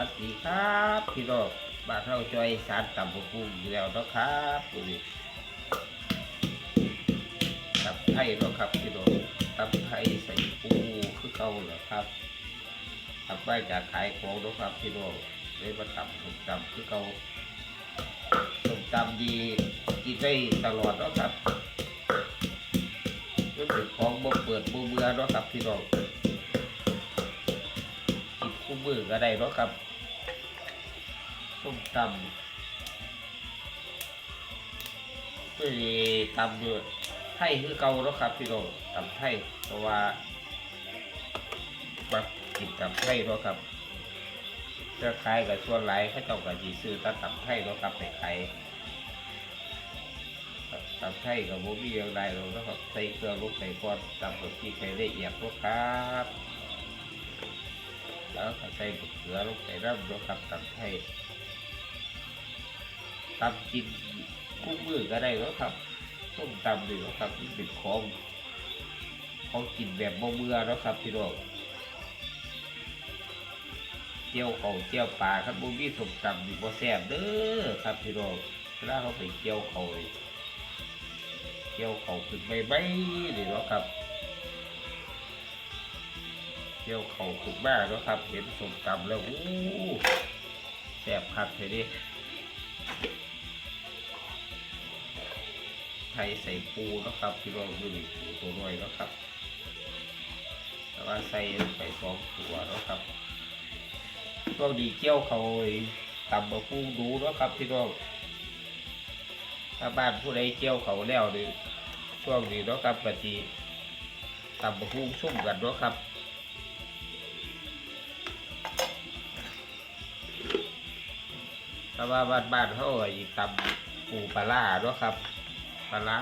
วัสดีครับพี่น้องบ้านเราจอยสารต่ำบกุ้งอยู่แล้วนะครับดูดิตับไทยเนาะครับพี่น้องตับไทยใส่ปูคือเก่าเหรอครับทำไปจากขายของเนาะครับพี่น้องเลยมาทำส้มตำคือเก่าส้มตำดีกินได้ตลอดเนาะครับมันเป็นของบ่เปิดบ่เบื่อเนาะครับพี่น้องกินคู่มือก็ได้เนาะครับ ส้มตำเพื่อตำอยู่ไทยคือเก่าเนาะครับพี่น้องตำไทยเพราะว่ามากินตำไทยเนาะครับจะขายกับส่วนหลายเขาเจ้าก็จีซื้อแตตำไทยเนาะครับไปขายตำไทยกับโมบี้อย่างไรเราเนาะครับใส่เกลือลูกใส่ก้อนตำกับที่ใครได้เอียดเนาะครับแล้วก็ใส่บะเขือลงไปน้ำแล้วครับตำไทย ตำกินคู่มือก็ได้แล้วครับต้มตำดีแล้วครับนี่เป็นของของกินแบบบ่เบื่อแล้วครับพี่น้องเจียวเขาเจียวปลาครับบุมีส้มตำดีบ่แซ่บเด้อครับพี่น้องเวลาเขาไปเจียวเขาเจียวเขาขึ้นใบใบนี่เนาะครับเที่ยวเขาขุดบ้าแล้วครับ เห็นสมตำแล้วอู้แสบคักเลยดิ ไทยใส่ปูนะครับพี่น้องดูดิปูตัวน้อยนะครับแต่ว่าใส่ลงไปสองตัวนะครับช่วงดีเกี่ยวเขาตำบะปูดูนะครับพี่น้องถ้าบ้านผู้ใดเกี่ยวเขาแล้วดิช่วงนี้นะครับปฏิตำบะปูซุ่มกันนะครับแต่ว่าบ้านบ้านเขาอีตำปูปลาล่าเนะครับ ปลาล่า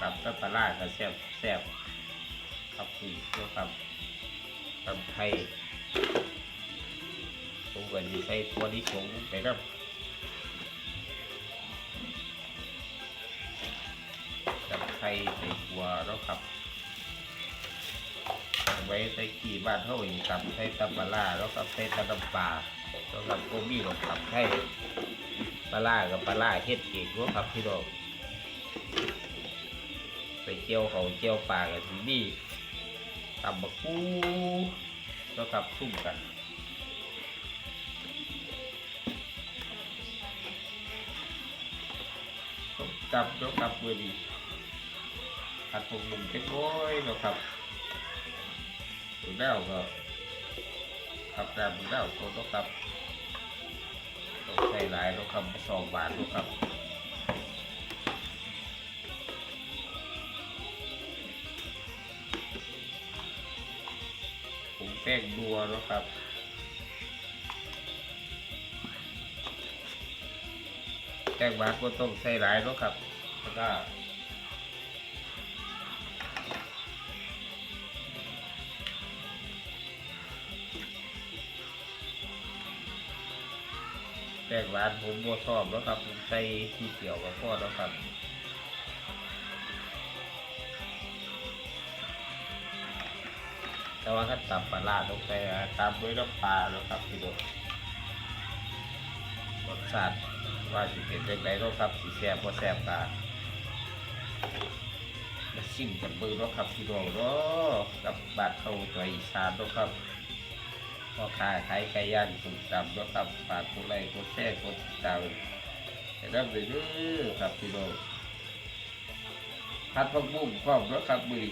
ตำกับปลาล่าก็แซ่บแซ่บครับปูเนาะครับตำไทยตรงกันที่ใส่ตัวนี้ชงไปครับตำไทยใส่ตัวเนาะครับไว้ใส่ขี้บ้านเขาอีตำใส่ตำปลาแล้วครับใส่ตำน้ำปลาสำหรับโกมี่กับขับให้ปลากับปลาเฮ็ดเองรู้ครับพี่น้อง ไปเจียวเขาเจียวปลากับที่นี่ตำบักกูแล้วครับซุ่มกันต้มจับแล้วครับเมื่อนี้ผัดผงหนุ่มเล็กน้อยแล้วครับถึงแล้วก็ขับน้ำถึงแล้วก็ต้องครับต้องใส่หลายต้องคำสองบาทต้องครับ แป้งนัวนะครับแป้งบาทก็ต้องใส่หลายนะครับแล้วก็แป้งหวานผมบ่ชอบแล้วครับผมใส่ที่เกี่ยวกับพ่อแล้วครับ แต่ว่าขั้นตำปลาร้าต้องใส่ตามด้วยน้ำปลาแล้วครับพี่โดดรสชาติว่าสิเป็นจังไดเนาะครับสิแซ่บบ่แซ่บกามาชิมกันเบิ่งเนาะครับพี่น้องเนาะกับบาดเข้าใจอีสานเนาะครับพ่อค้าขายไก่ย่างสุดจำเนาะครับฝากกดไลค์กดแชร์กดติดตามให้รับเลยเด้อครับพี่น้องพัดพักบุ้งพร้อมเนาะครับมือ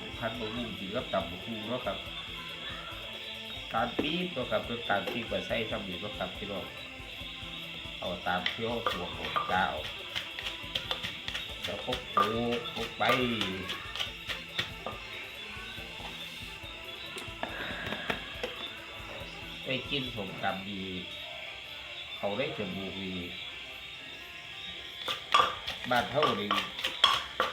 พัดพักบุ้งกินกับตับบุ้งเนาะครับการปี๊บเนาะครับเป็นการปี๊บไปใส่ทำอยู่เนาะครับพี่น้องเอาตามเที่ยวตัวของเจ้าแล้วพกปูพกไปได้กินสมตำดี เขาได้จมูกดีบ้านเท่านี้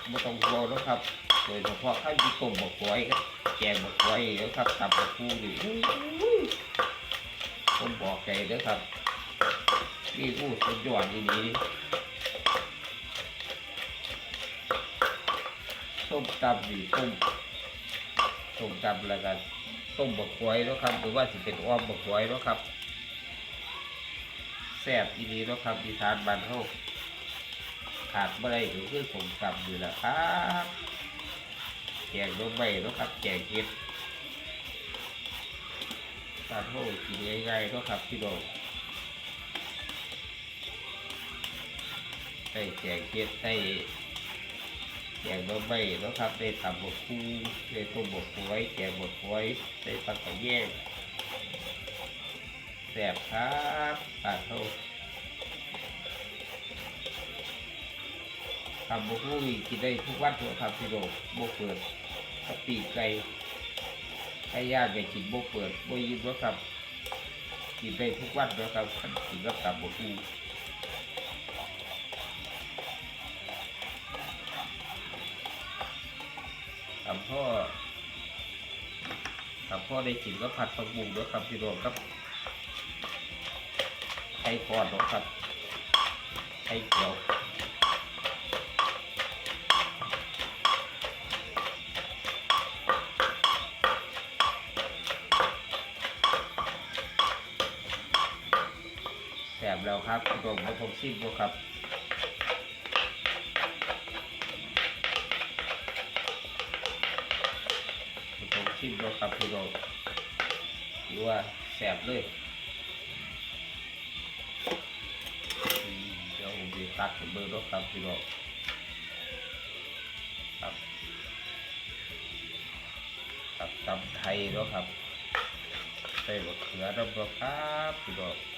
ไม่ต้องกลัวแล้วครับ โดยเฉพาะข้าวจีต้มบกไว้ครับแกงบกไว้แล้วครับตับบกคูดีผมบอกใจเด้อครับนี่พูดสุดยอดดีนี้ส้มตำดีต้มส้มตำแล้วกันต้มบกหวยนะครับหรือว่าสิเป็นอ้อมบกหวยนะครับแซ่บอีนี้นะครับอีสานบานเฮาขาดบ่ได้ก็คือผมกำอยู่แหละครับ แกงลงไปเนาะครับแกงเห็ดบ้านเฮากินง่ายๆเนาะครับพี่น้องใส่แกงเห็ดใส่แกงบะไม้เนาะครับได้ตำบกคูได้ต้มบกหวยแกงบกหวยได้ปักกะแยงแซ่บครับปลาเท่าทำบกคูนี่กินได้ทุกวันทุกครับพี่โดบกเปิด กะปีกไก่ไก่ย่างไก่กินบกเปิดบยินว่าครับกินได้ทุกวันเนาะครับกินกับตำบกคูทำพ่อทำพ่อได้กินก็ผัดผักบุ้งด้วยครับพี่รองครับไข่ทอดเนาะครับไข่เจียว แล้วครับรองมาผมซิมบ่ครับผมชิมแล้วครับพี่น้องหรือว่าแสบเลยเดี๋ยวผมจะตัดเบอร์แล้วครับพี่น้องครับครับตำไทยแล้วครับใส่มะเขือน้ำแล้วครับพี่น้อง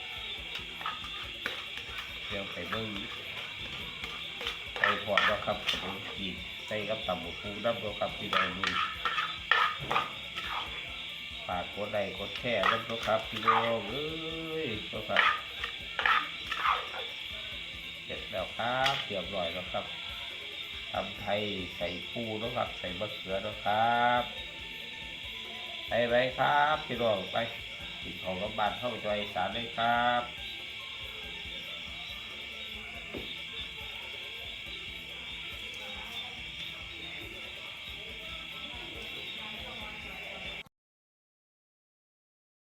เดี๋ยวใส่เบิ้งใส่พอดแล้วครับผมกินใส่กับตำหมูฟูน้ำแล้วครับพี่น้องดูฝากกดไลค์กดแชร์แล้วครับพี่น้องเอ้ยก็ครับเสร็จแล้วครับเรียบร้อยแล้วครับทำไทยใส่ปูแล้วครับใส่มะเขือแล้วครับไปไปครับพี่น้องไปกินของกับบานเข้าใจสารได้ครับ